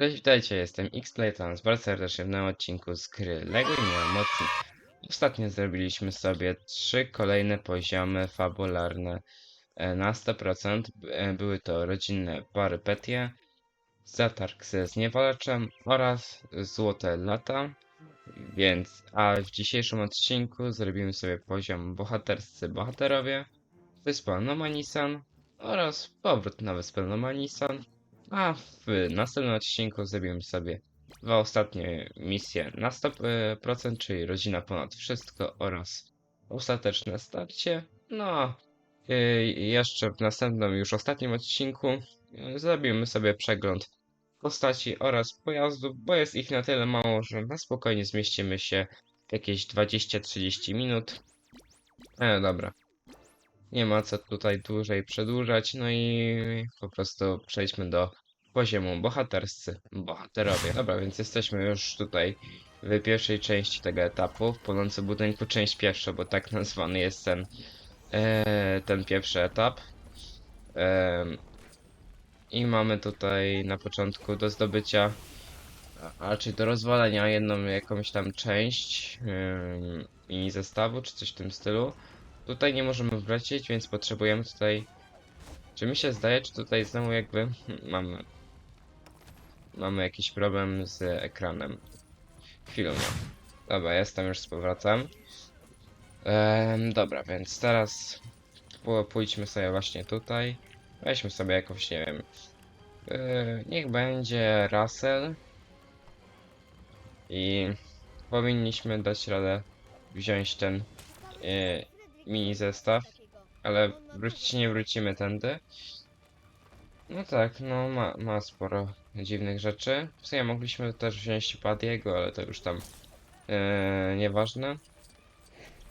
Cześć, witajcie, jestem Xplaytons. Bardzo serdecznie w nowym odcinku z gry LEGO i mocy. Ostatnio zrobiliśmy sobie trzy kolejne poziomy fabularne e, na 100%. B- e, Były to rodzinne parypetie, zatarg ze zniewalaczem oraz złote lata. Więc, a w dzisiejszym odcinku zrobimy sobie poziom bohaterscy bohaterowie, wyspa Nomanisan oraz powrót na wyspę Nomanisan. A w następnym odcinku zrobimy sobie dwa ostatnie misje na 100%, czyli rodzina ponad wszystko oraz ostateczne starcie. No, i jeszcze w następnym, już ostatnim odcinku y, zrobimy sobie przegląd postaci oraz pojazdów, bo jest ich na tyle mało, że na spokojnie zmieścimy się jakieś 20-30 minut. E, dobra. Nie ma co tutaj dłużej przedłużać, no i po prostu przejdźmy do poziomu bohaterscy, bohaterowie. Dobra, więc jesteśmy już tutaj w pierwszej części tego etapu, w płonącym budynku, część pierwsza, bo tak nazwany jest ten, e, ten pierwszy etap. Em, I mamy tutaj na początku do zdobycia, a raczej do rozwalenia jedną jakąś tam część ym, mini zestawu, czy coś w tym stylu. Tutaj nie możemy wlecieć, więc potrzebujemy tutaj... Czy mi się zdaje, czy tutaj znowu jakby mamy... Mamy jakiś problem z ekranem. Chwilę. Dobra, jestem już z powrotem. Em, dobra, więc teraz pójdźmy sobie właśnie tutaj. Weźmy sobie jakąś, nie wiem... Yy, niech będzie Russell. I powinniśmy dać radę wziąć ten yy, mini zestaw, ale wrócić nie wrócimy tędy. No tak, no ma, ma sporo dziwnych rzeczy. W sumie mogliśmy też wziąć Padiego, ale to już tam yy, nieważne.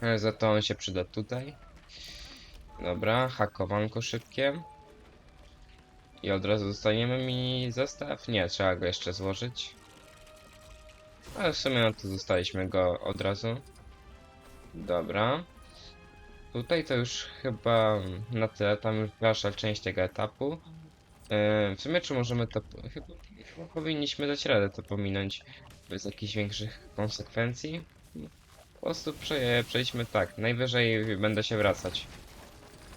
Ale za to on się przyda tutaj. Dobra, hakowanko szybkie. I od razu dostaniemy mini zestaw? Nie, trzeba go jeszcze złożyć. Ale w sumie no to zostaliśmy go od razu. Dobra. Tutaj to już chyba na tyle, tam już dalsza część tego etapu. Yy, w sumie czy możemy to... Chyba, chyba powinniśmy dać radę to pominąć bez jakichś większych konsekwencji. Po prostu prze, przejdźmy tak, najwyżej będę się wracać.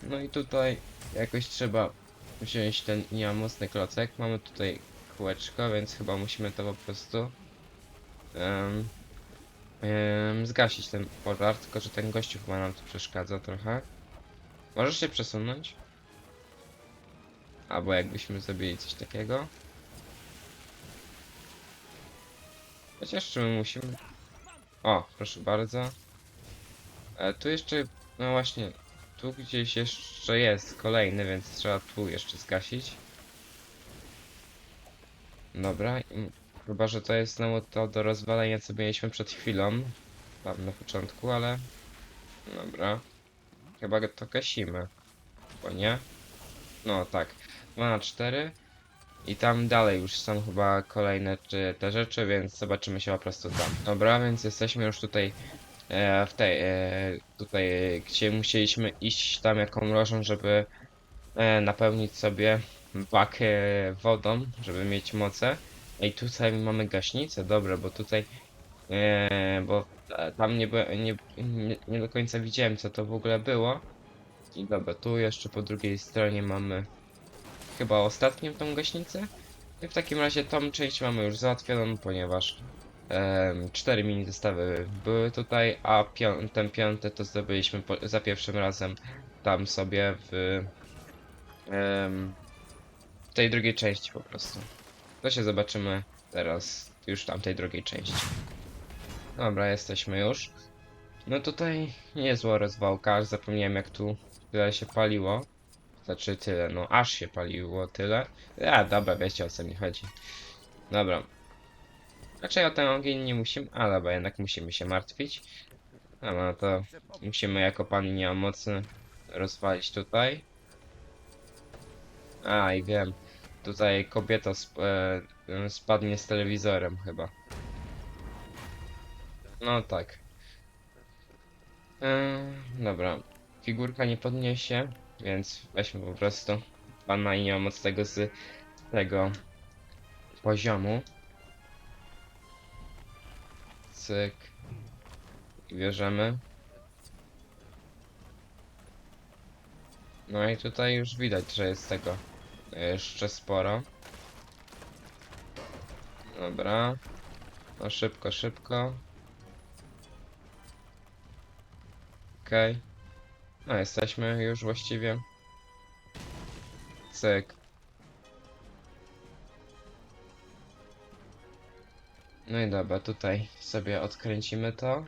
No i tutaj jakoś trzeba wziąć ten niamocny klocek. Mamy tutaj kółeczko, więc chyba musimy to po prostu em, em, zgasić ten pożar, tylko że ten gościu chyba nam tu przeszkadza trochę. Możesz się przesunąć? Albo jakbyśmy zrobili coś takiego. Chociaż czy my musimy... O, proszę bardzo. E, tu jeszcze, no właśnie, tu gdzieś jeszcze jest kolejny, więc trzeba tu jeszcze zgasić. Dobra, chyba, że to jest znowu to do rozwalenia, co mieliśmy przed chwilą. Tam na początku, ale... Dobra. Chyba to gasimy. Bo nie? No tak. 2 na 4. I tam dalej już są chyba kolejne czy te rzeczy, więc zobaczymy się po prostu tam. Dobra, więc jesteśmy już tutaj e, w tej, e, tutaj, gdzie musieliśmy iść tam jaką lożą, żeby e, napełnić sobie bak e, wodą, żeby mieć moce. I tutaj mamy gaśnicę, dobra, bo tutaj, e, bo ta- tam nie, nie, nie, nie do końca widziałem co to w ogóle było. I dobra, tu jeszcze po drugiej stronie mamy chyba ostatnią tą gaśnicę. I w takim razie tą część mamy już załatwioną, ponieważ cztery mini zestawy były tutaj, a pią ten piąty to zdobyliśmy za pierwszym razem tam sobie w, w tej drugiej części po prostu. To się zobaczymy teraz już w tamtej drugiej części. Dobra, jesteśmy już. No tutaj niezła rozwałka, zapomniałem jak tu tyle się paliło. Znaczy tyle, no aż się paliło tyle. A dobra, wiecie o co mi chodzi. Dobra. Raczej o ten ogień nie musimy, ale bo jednak musimy się martwić. A no to musimy jako pan niemocny rozwalić tutaj. A i wiem, tutaj kobieta sp e, spadnie z telewizorem chyba. No tak. Eee, dobra, figurka nie podniesie, więc weźmy po prostu pana i niemocnego z tego poziomu. Cyk. I bierzemy. No i tutaj już widać, że jest tego jeszcze sporo. Dobra. No szybko, szybko. Okej. No jesteśmy już właściwie. Cyk. No i dobra, tutaj sobie odkręcimy to.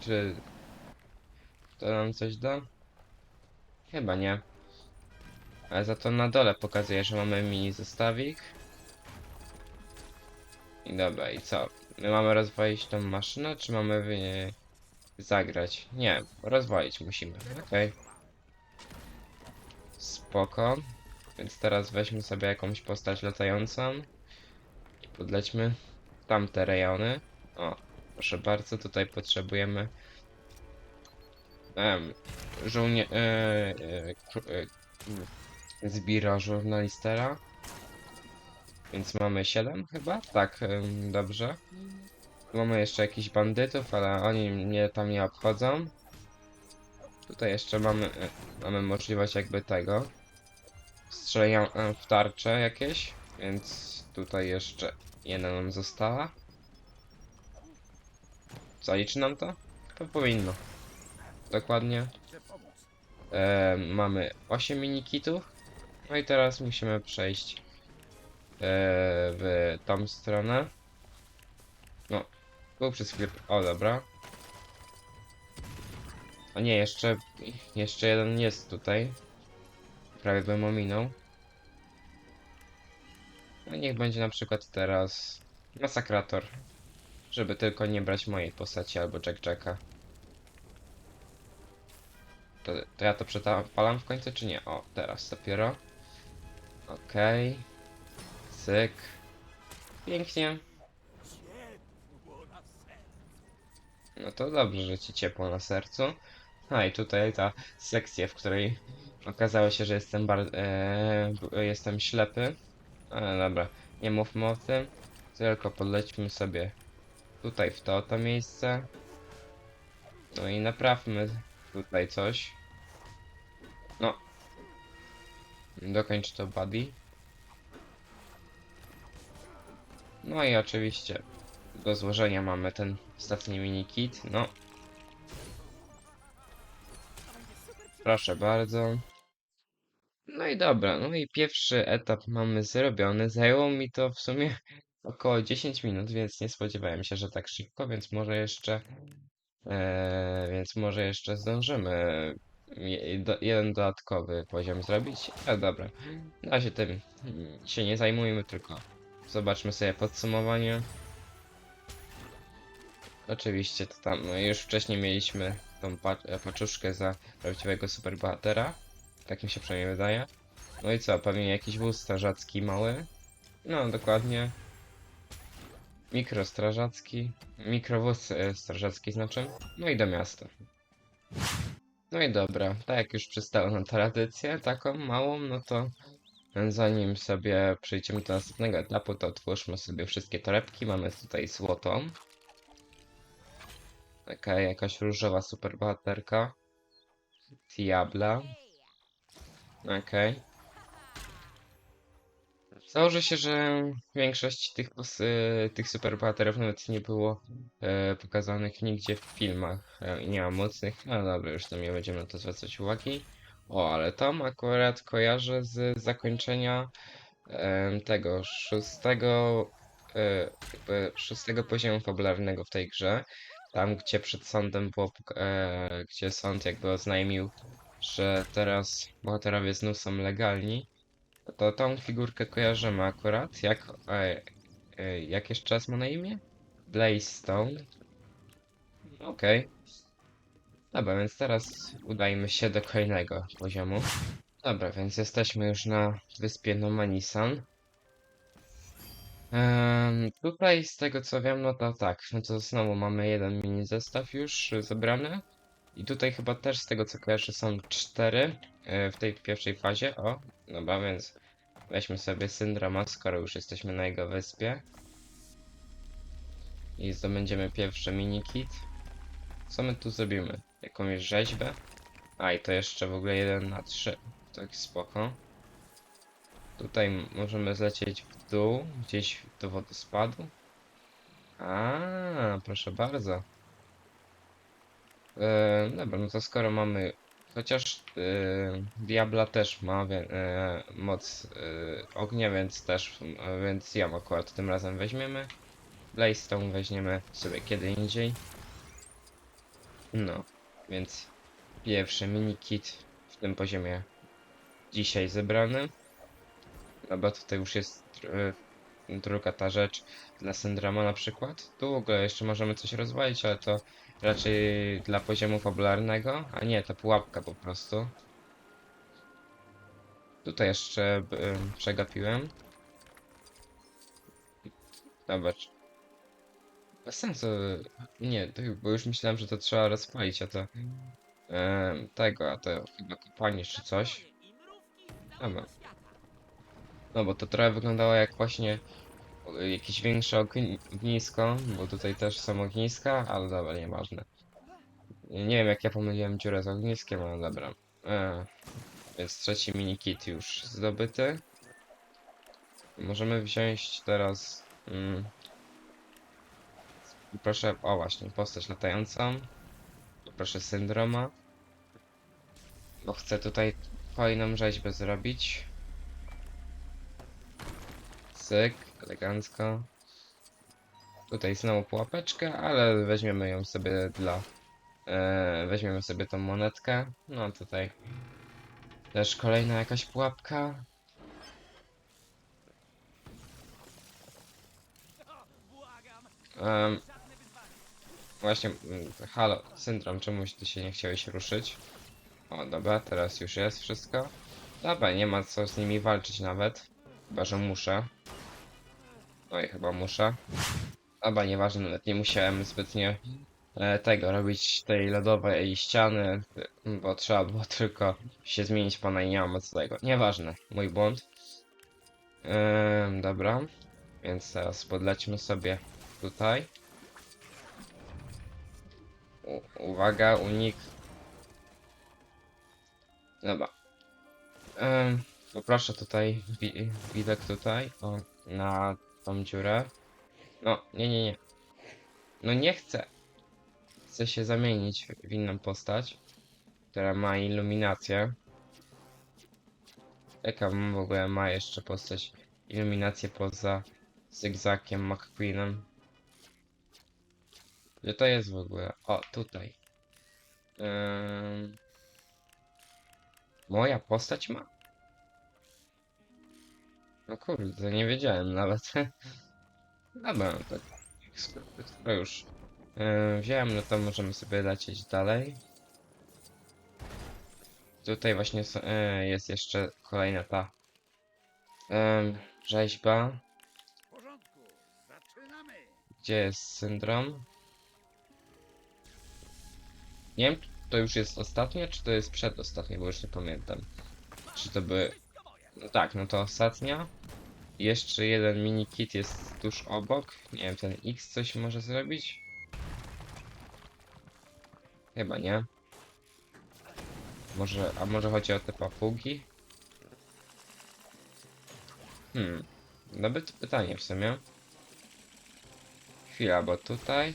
Czy to nam coś da? Chyba nie. Ale za to na dole pokazuje, że mamy mini zestawik. I dobra, i co? My mamy rozwalić tą maszynę, czy mamy w niej zagrać? Nie, rozwalić musimy. Okej. Spoko. Więc teraz weźmy sobie jakąś postać latającą. I podlećmy tamte rejony. O, proszę bardzo, tutaj potrzebujemy em, żołnie... E, e, e, żurnalistera. Więc mamy 7 chyba? Tak, dobrze. Mamy jeszcze jakichś bandytów, ale oni mnie tam nie obchodzą. Tutaj jeszcze mamy, e, mamy możliwość jakby tego. Strzelania e, w tarcze jakieś, więc tutaj jeszcze jedna nam została. Zaliczy nam to? To powinno. Dokładnie. E, mamy 8 minikitów. No i teraz musimy przejść e, w tą stronę. Był przez chwilę. O, dobra. O nie, jeszcze, jeszcze jeden jest tutaj. Prawie bym ominął. No niech będzie na przykład teraz masakrator. Żeby tylko nie brać mojej postaci albo Jack Jacka. To, to ja to przetapalam w końcu, czy nie? O, teraz dopiero. Okej. Cyk. Pięknie. No to dobrze, że ci ciepło na sercu. A i tutaj ta sekcja, w której okazało się, że jestem bar e, jestem ślepy. Ale dobra, nie mówmy o tym. Tylko podlećmy sobie tutaj w to oto miejsce. No i naprawmy tutaj coś. No. Dokończ to buddy. No i oczywiście do złożenia mamy ten ostatni mini kit. No. Proszę bardzo. No i dobra, no i pierwszy etap mamy zrobiony. Zajęło mi to w sumie około 10 minut, więc nie spodziewałem się, że tak szybko, więc może jeszcze e, więc może jeszcze zdążymy jeden dodatkowy poziom zrobić. A dobra, na razie tym się nie zajmujmy, tylko zobaczmy sobie podsumowanie. Oczywiście to tam, no już wcześniej mieliśmy tą e, paczuszkę za prawdziwego superbohatera. Tak mi się przynajmniej wydaje. No i co, pewnie jakiś wóz strażacki mały. No, dokładnie. Mikrostrażacki. Mikrowóz e, strażacki znaczy. No i do miasta. No i dobra, tak jak już przystało na tradycję taką małą, no to zanim sobie przejdziemy do następnego etapu, to otwórzmy sobie wszystkie torebki. Mamy tutaj złotą. Taka jakaś różowa superbohaterka. Diabla. Okej. Założę się, że większość tych, y, tych superbohaterów nawet nie było e, pokazanych nigdzie w filmach. E, nie ma mocnych. No dobra, już tam nie będziemy na to zwracać uwagi. O, ale tam akurat kojarzę z zakończenia tego szóstego, e, szóstego poziomu fabularnego w tej grze. Tam, gdzie przed sądem było, e, gdzie sąd jakby oznajmił, że teraz bohaterowie znów są legalni. To tą figurkę kojarzymy akurat. Jak, e, e, jak jeszcze raz ma na imię? Blaze Stone. Okej. Dobra, więc teraz udajmy się do kolejnego poziomu. Dobra, więc jesteśmy już na wyspie Nomanisan. Tutaj z tego co wiem, no to tak, no to znowu mamy jeden mini zestaw już zebrany. I tutaj chyba też z tego co kojarzę są cztery e, w tej pierwszej fazie. O, dobra, więc Weźmy sobie syndroma, skoro już jesteśmy na jego wyspie. I zdobędziemy pierwszy mini-kit. Co my tu zrobimy? Jakąś rzeźbę? A i to jeszcze w ogóle 1 na 3. Tak spoko. Tutaj możemy zlecieć w dół, gdzieś do wodospadu. A, proszę bardzo. E, dobra, no to skoro mamy. Chociaż e, Diabla też ma e, moc e, ognia, więc też. E, więc ją akurat tym razem weźmiemy. Blaystone weźmiemy sobie kiedy indziej. No, więc pierwszy mini kit w tym poziomie dzisiaj zebrany. Dobra, tutaj już jest e, druga ta rzecz dla syndroma na przykład. Tu w ogóle jeszcze możemy coś rozwalić, ale to raczej dla poziomu fabularnego, a nie, to pułapka po prostu. Tutaj jeszcze y, przegapiłem. Dobra. czy- Bez sensu. Nie, to, bo już myślałem, że to trzeba rozpalić, a to e, tego, a to chyba kopanie czy coś. Dobra. No bo to trochę wyglądało jak właśnie y, jakieś większe ogni- ognisko, bo tutaj też są ogniska, ale dobra, nieważne. Nie wiem jak ja pomyliłem dziurę z ogniskiem, ale dobra. E, więc trzeci mini kit już zdobyty. Możemy wziąć teraz. Mm, proszę, o właśnie, postać latającą. Proszę syndroma. Bo chcę tutaj fajną rzeźbę zrobić. Cyk, elegancko. Tutaj znowu pułapeczkę, ale weźmiemy ją sobie dla... E, weźmiemy sobie tą monetkę. No tutaj też kolejna jakaś pułapka. Em, właśnie, mm, halo, syndrom, czemuś ty się nie chciałeś ruszyć? O, dobra, teraz już jest wszystko. Dobra, nie ma co z nimi walczyć nawet. Chyba, że muszę. Oj, chyba muszę. Dobra, nieważne, nawet nie musiałem zbytnio e, tego robić tej lodowej ściany, bo trzeba było tylko się zmienić pana i nie mam co tego. Nieważne, mój błąd. Ehm, dobra, więc teraz podlećmy sobie tutaj. U uwaga, unik. Dobra. Ehm, poproszę tutaj wi widok tutaj, o, na tą dziurę. No, nie, nie, nie. No nie chcę. Chcę się zamienić w inną postać, która ma iluminację. Jaka w ogóle ma jeszcze postać iluminację poza Zygzakiem McQueenem? Gdzie to jest w ogóle? O, tutaj. Ym... Moja postać ma? No kurde, nie wiedziałem nawet. Dobra, no to już yy, wziąłem, no to możemy sobie lecieć dalej. Tutaj właśnie yy, jest jeszcze kolejna ta rzeźba, gdzie jest syndrom. Nie wiem, to już jest ostatnie, czy to jest przedostatnie, bo już nie pamiętam. Czy to by... No tak, no to ostatnia. Jeszcze jeden mini kit jest tuż obok. Nie wiem, ten X coś może zrobić? Chyba nie. Może, a może chodzi o te papugi? Hmm, dobre pytanie w sumie. Chwila, bo tutaj...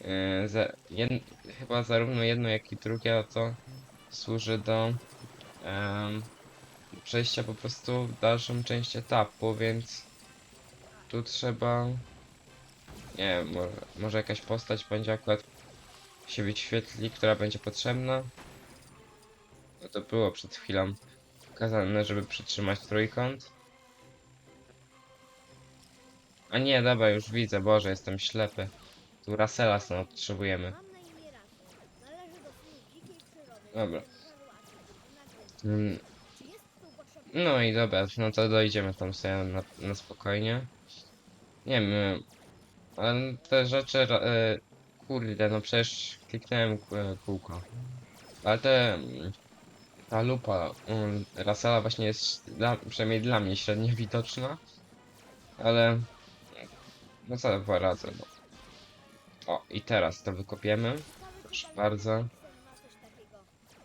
Yy, za, jed, chyba zarówno jedno, jak i drugie to służy do em, przejścia po prostu w dalszą część etapu, więc tu trzeba nie wiem, może, może jakaś postać będzie akurat się wyświetli, która będzie potrzebna. No to było przed chwilą pokazane, żeby przytrzymać trójkąt. A nie, dobra, już widzę, Boże, jestem ślepy. Tu Rasela stąd potrzebujemy. Dobra. Mm? No i dobra, no to dojdziemy tam sobie na, na spokojnie. Nie wiem, y, ale te rzeczy, y, kurde, no przecież kliknąłem y, kółko. Ale te, mm, ta lupa um, Rasala właśnie jest, dla, przynajmniej dla mnie, średnio widoczna. Ale... No co poradzę, no. O, i teraz to wykopiemy. Proszę bardzo. ma coś takiego.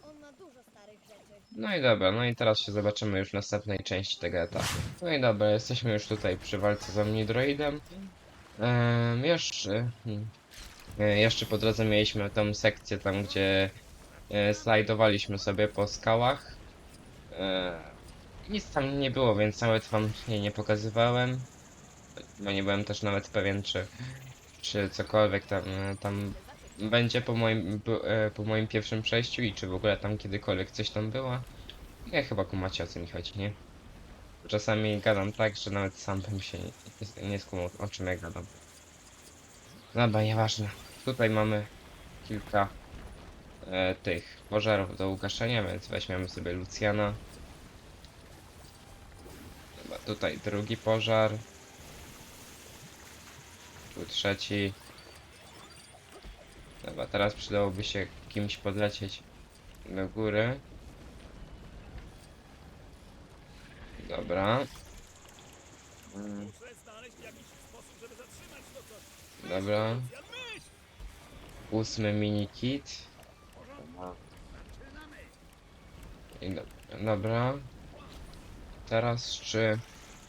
On ma dużo starych rzeczy. No i dobra, no i teraz się zobaczymy już w następnej części tego etapu. No i dobra, jesteśmy już tutaj przy walce z Omnidroidem. Ehm, jeszcze... hmm, e, jeszcze po drodze mieliśmy tą sekcję tam, gdzie e, slajdowaliśmy sobie po skałach. E, nic tam nie było, więc nawet wam jej nie pokazywałem. Bo nie byłem też nawet pewien, czy, czy cokolwiek tam, e, tam będzie po moim, e, po moim pierwszym przejściu i czy w ogóle tam kiedykolwiek coś tam było. Nie, chyba kumacie o co mi chodzi, nie? Czasami gadam tak, że nawet sam bym się nie, nie, o czym ja gadam. Dobra, nieważne. Tutaj mamy kilka e, tych pożarów do ugaszenia, więc weźmiemy sobie Lucjana. Dobra, tutaj drugi pożar. Tu trzeci. Dobra, teraz przydałoby się kimś podlecieć do góry. Dobra. Dobra. Ósmy mini kit. I do, dobra. Teraz czy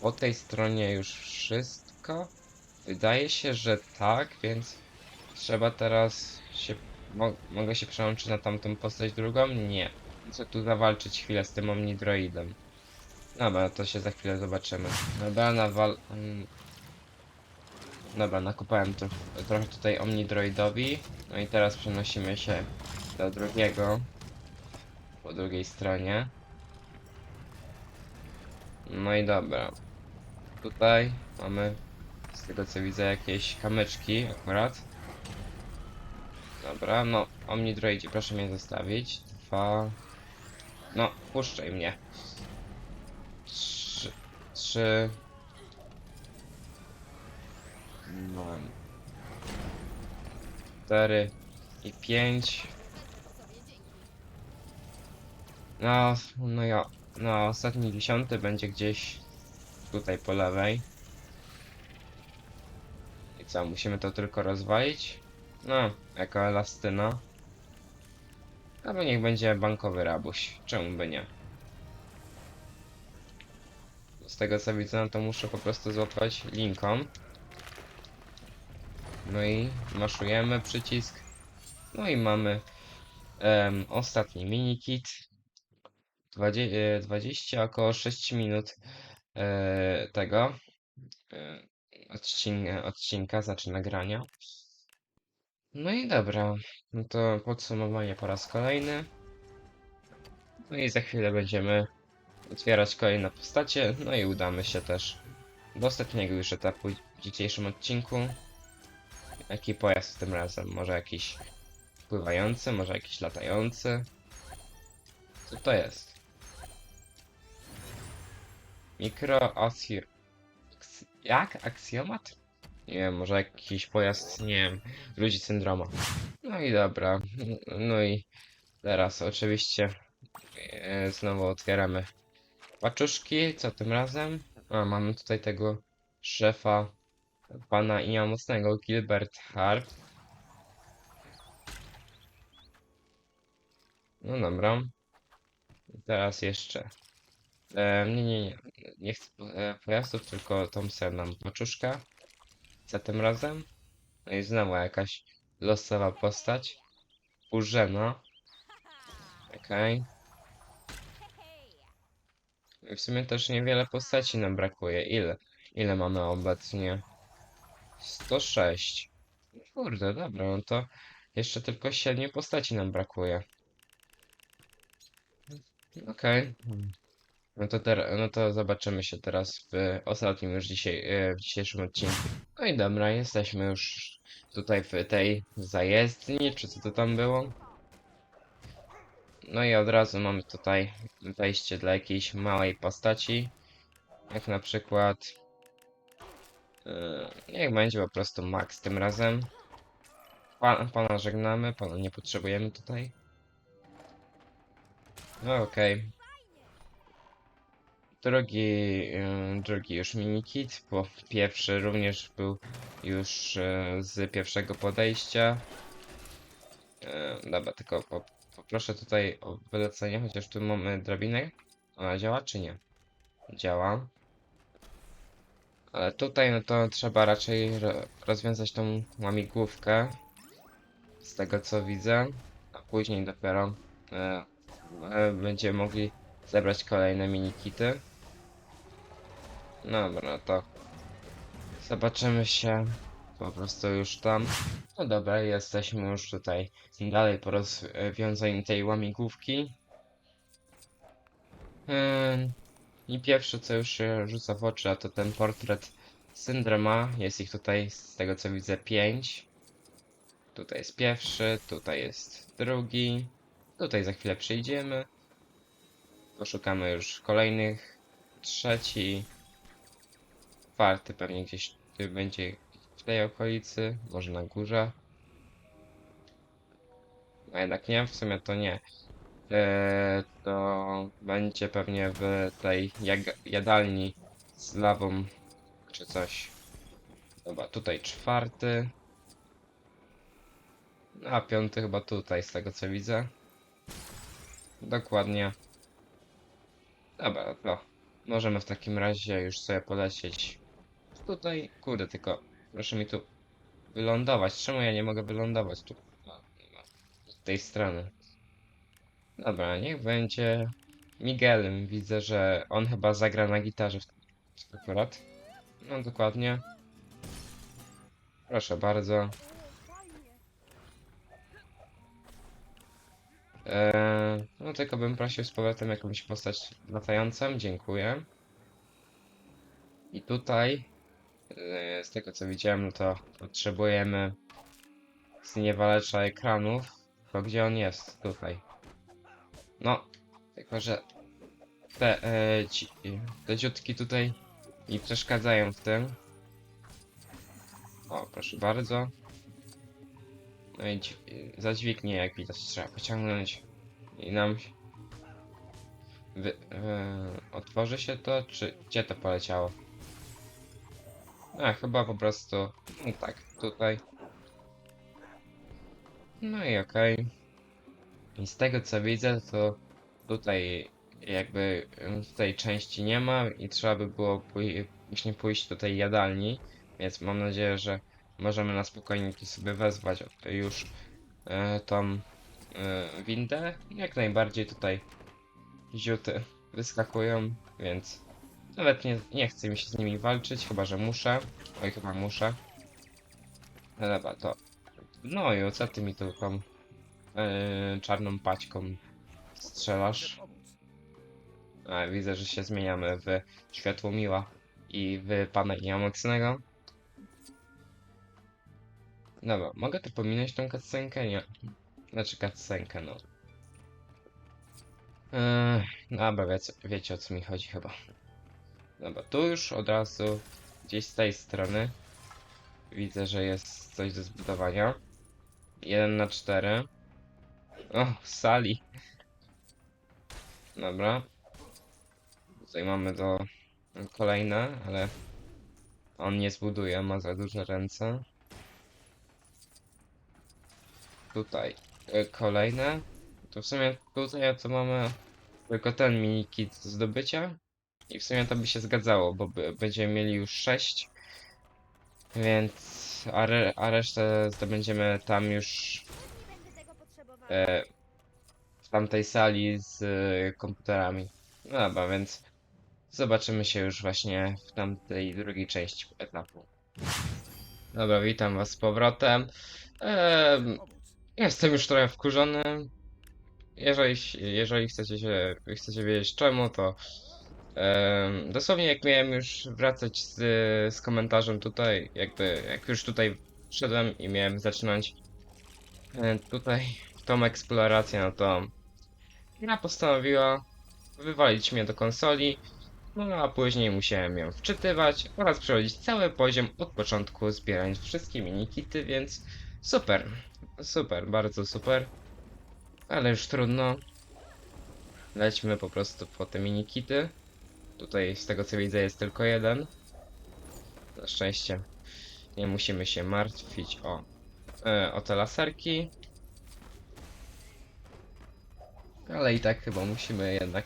po tej stronie już wszystko? Wydaje się, że tak, więc trzeba teraz się... Mo mogę się przełączyć na tamtą postać drugą? Nie. Chcę tu zawalczyć chwilę z tym Omnidroidem. Dobra, to się za chwilę zobaczymy. Dobra, nawal... mm. Dobra, nakupałem to, trochę tutaj Omnidroidowi. No i teraz przenosimy się do drugiego po drugiej stronie. No i dobra. Tutaj mamy, z tego co widzę, jakieś kamyczki akurat. Dobra, no, Omnidroidzie, proszę mnie zostawić. Dwa... No, puszczaj mnie. Trzy... Trzy... No... Cztery... I pięć... No, no ja, no ostatni dziesiąty będzie gdzieś tutaj po lewej. I co, musimy to tylko rozwalić? No, jako elastyna. Albo niech będzie bankowy rabuś, czemu by nie? Z tego co widzę, no to muszę po prostu złapać linką. No i maszujemy przycisk. No i mamy em, ostatni mini kit. 20, e, 20 około 6 minut e, tego e, odcinka, odcinka, znaczy nagrania. No i dobra, no to podsumowanie po raz kolejny. No i za chwilę będziemy otwierać kolejne postacie, no i udamy się też do ostatniego już etapu w dzisiejszym odcinku. Jaki pojazd tym razem? Może jakiś pływający, może jakiś latający? Co to jest? Mikro aks- Jak? Aksjomat? Nie wiem, może jakiś pojazd, nie wiem, ludzi syndroma. No i dobra. No i teraz oczywiście e, znowu otwieramy paczuszki. Co tym razem? A, mamy tutaj tego szefa pana Ia Mocnego, Gilbert Hart. No dobra. Teraz jeszcze E, nie, nie, nie. Nie chcę e, pojazdów, tylko Thompsonem paczuszka. Za tym razem. No i znowu jakaś losowa postać. Urzena. Okej. I W sumie też niewiele postaci nam brakuje. Ile? Ile mamy obecnie? 106. Kurde, dobra, no to jeszcze tylko 7 postaci nam brakuje. Okej. No to, no to zobaczymy się teraz w ostatnim już dzisiaj, e, w dzisiejszym odcinku. No i dobra, jesteśmy już tutaj w tej zajezdni, czy co to tam było. No i od razu mamy tutaj wejście dla jakiejś małej postaci. Jak na przykład... Yy, niech będzie po prostu Max tym razem. Pana, pana żegnamy, pana nie potrzebujemy tutaj. No okej. Drugi, y, drugi już minikit, bo pierwszy również był już y, z pierwszego podejścia. Y, Dobra, tylko po, poproszę tutaj o wylecenie, chociaż tu mamy drabinę. Ona działa czy nie? Działa. Ale tutaj no to trzeba raczej ro rozwiązać tą łamigłówkę. Z tego co widzę. A później dopiero e, e, będziemy mogli zebrać kolejne minikity. Dobra, to zobaczymy się po prostu już tam. No dobra, jesteśmy już tutaj dalej po rozwiązaniu tej łamigłówki. Ym, I pierwsze co już się rzuca w oczy, a to ten portret Syndroma. Jest ich tutaj z tego co widzę pięć. Tutaj jest pierwszy, tutaj jest drugi. Tutaj za chwilę przejdziemy. Poszukamy już kolejnych. Trzeci. Czwarty pewnie gdzieś tu będzie w tej okolicy, może na górze. A jednak nie, w sumie to nie. Eee, to będzie pewnie w tej jadalni z lawą czy coś. Dobra, tutaj czwarty. A piąty chyba tutaj, z tego co widzę. Dokładnie. Dobra, to możemy w takim razie już sobie polecieć tutaj. Kurde, tylko proszę mi tu wylądować. Czemu ja nie mogę wylądować tu? Z tej strony. Dobra, niech będzie Miguelem. Widzę, że on chyba zagra na gitarze w- akurat. No dokładnie. Proszę bardzo. Eee, no tylko bym prosił z powrotem jakąś postać latającą, dziękuję. I tutaj, z tego co widziałem, no to potrzebujemy zniewalacza ekranów. To gdzie on jest? Tutaj. No, tylko że te, e, ci, te dziutki tutaj mi przeszkadzają w tym. O, proszę bardzo. No i dź- za dźwignię, jak widać, trzeba pociągnąć i nam wy, e, otworzy się to, czy gdzie to poleciało? A, chyba po prostu, no tak, tutaj. No i okej. I z tego co widzę, to tutaj jakby tej części nie ma i trzeba by było pój- właśnie pójść do tej jadalni, więc mam nadzieję, że możemy na spokojnie sobie wezwać już e, tą e, windę. Jak najbardziej tutaj ziuty wyskakują, więc nawet nie, nie chce mi się z nimi walczyć, chyba że muszę. Oj, chyba muszę. No dobra, to. No i co ty mi tu tą e, czarną paćką strzelasz? A, widzę, że się zmieniamy w światło miła i w pana Jamocnego. Dobra, mogę tu pominąć tą cutscenkę? Nie. Znaczy cutscenkę, no. Eee, dobra, wiecie, wiecie o co mi chodzi chyba. Dobra, tu już od razu gdzieś z tej strony widzę, że jest coś do zbudowania. 1 na 4. O, w sali. Dobra. Tutaj mamy to kolejne, ale on nie zbuduje, ma za duże ręce. Tutaj e, kolejne. To w sumie tutaj to mamy tylko ten mini kit zdobycia. I w sumie to by się zgadzało, bo będziemy mieli już 6. Więc a, re, a resztę zdobędziemy tam już e, w tamtej sali z e, komputerami. No dobra, więc zobaczymy się już właśnie w tamtej drugiej części etapu. Dobra, witam was z powrotem. Em, Pomóc. jestem już trochę wkurzony. Jeżeli, jeżeli chcecie, się, chcecie wiedzieć czemu, to dosłownie jak miałem już wracać z, z komentarzem tutaj, jakby jak już tutaj wszedłem i miałem zaczynać e, tutaj tą eksplorację, no to gra postanowiła wywalić mnie do konsoli, no a później musiałem ją wczytywać oraz przechodzić cały poziom od początku, zbierając wszystkie minikity, więc super, super, bardzo super, ale już trudno. lećmy po prostu po te minikity. Tutaj z tego co widzę jest tylko jeden. Na szczęście nie musimy się martwić o, e, o te laserki. Ale i tak chyba musimy jednak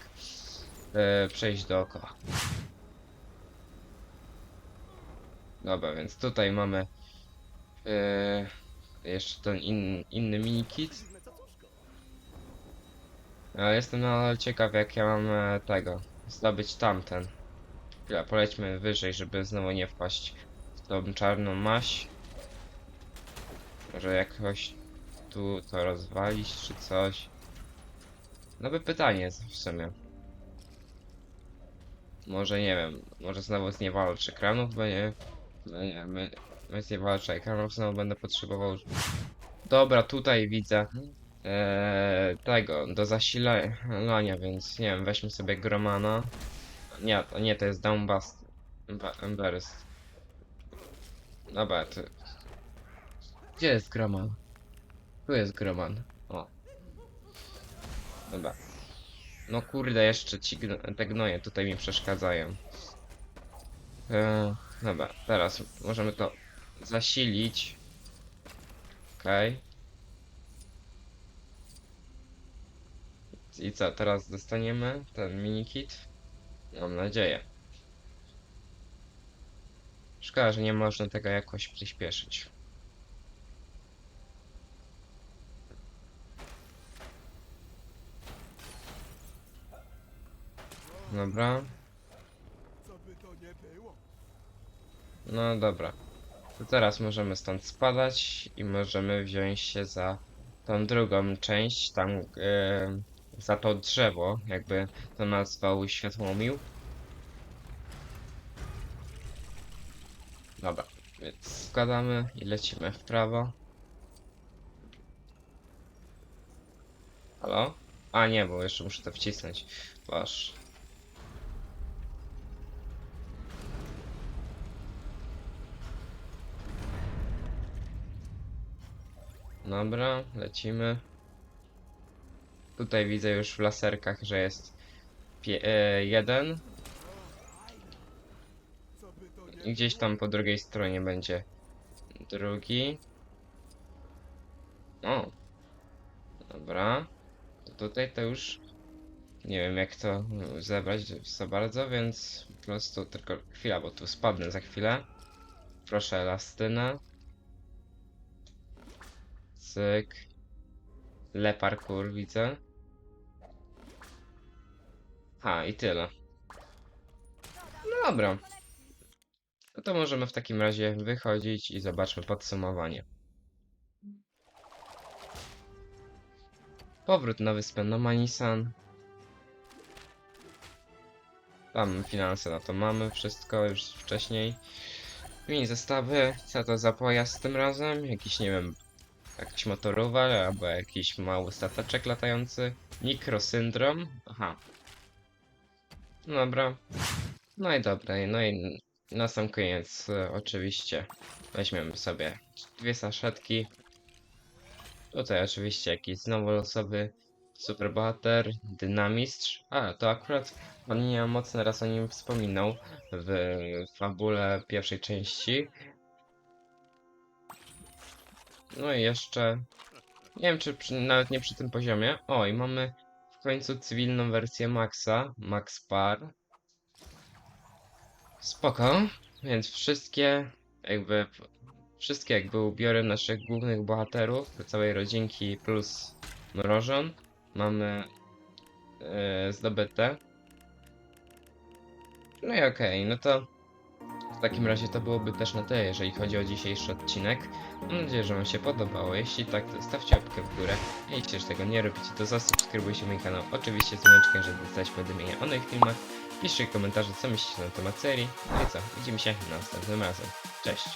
e, przejść dookoła. Dobra, więc tutaj mamy e, jeszcze ten in, inny minikit. Cacuszko. Ale jestem ciekaw jak ja mam tego zdobyć tamten. Chwila, polećmy wyżej, żeby znowu nie wpaść w tą czarną maść. Może jakoś tu to rozwalić czy coś. Nowe pytanie jest w sumie. Może nie wiem, może znowu z niewalczy ekranów, bo nie. No nie, my, my z niewalczy ekranów znowu będę potrzebował. Dobra, tutaj widzę e, tego do zasilania, więc nie wiem, weźmy sobie Gromana. Nie, to nie, to jest Downbust. Ba- Burst. Dobra, to... Gdzie jest Groman? Tu jest Groman. O. Dobra. No kurde, jeszcze ci gno te gnoje tutaj mi przeszkadzają. E, dobra, teraz możemy to zasilić. Okej. I co, teraz dostaniemy ten minikit? Mam nadzieję. Szkoda, że nie można tego jakoś przyspieszyć. Dobra, no dobra. To teraz możemy stąd spadać i możemy wziąć się za tą drugą część, tam e, za to drzewo, jakby to nazwał Światłomił. Dobra, więc składamy i lecimy w prawo. Halo? A nie, bo jeszcze muszę to wcisnąć. Boż. Dobra, lecimy. Tutaj widzę już w laserkach, że jest e, jeden. I gdzieś tam po drugiej stronie będzie drugi. O. Dobra. To tutaj to już nie wiem jak to zebrać za bardzo, więc po prostu tylko chwila, bo tu spadnę za chwilę. Proszę elastynę. Cyk. Le parkour widzę. Ha, i tyle. No dobra. No to możemy w takim razie wychodzić i zobaczmy podsumowanie. Powrót na wyspę Nomanisan. Tam finanse na to mamy, wszystko już wcześniej. Mini zestawy, co to za pojazd tym razem? Jakiś, nie wiem, jakiś motorowar albo jakiś mały stateczek latający. Mikrosyndrom. Aha. Dobra. No i dobra, no i na sam koniec e, oczywiście weźmiemy sobie dwie saszetki. Tutaj oczywiście jakiś znowu losowy superbohater, dynamistrz. A, to akurat pan nie mocno raz o nim wspominał w fabule pierwszej części. No i jeszcze, nie wiem czy przy, nawet nie przy tym poziomie. O, i mamy końcu cywilną wersję Maxa, Max Par. Spoko, więc wszystkie jakby wszystkie jakby ubiory naszych głównych bohaterów, całej rodzinki plus mrożon mamy e, zdobyte. No i okej, no to takim razie to byłoby też na tyle, jeżeli chodzi o dzisiejszy odcinek. Mam nadzieję, że Wam się podobało. Jeśli tak, to stawcie łapkę w górę. Jeśli też tego nie robicie, to zasubskrybujcie mój kanał. Oczywiście z dzwoneczkiem, żeby dostać powiadomienia o nowych filmach. Piszcie komentarze, co myślicie na temat serii. No i co, widzimy się następnym razem. Cześć!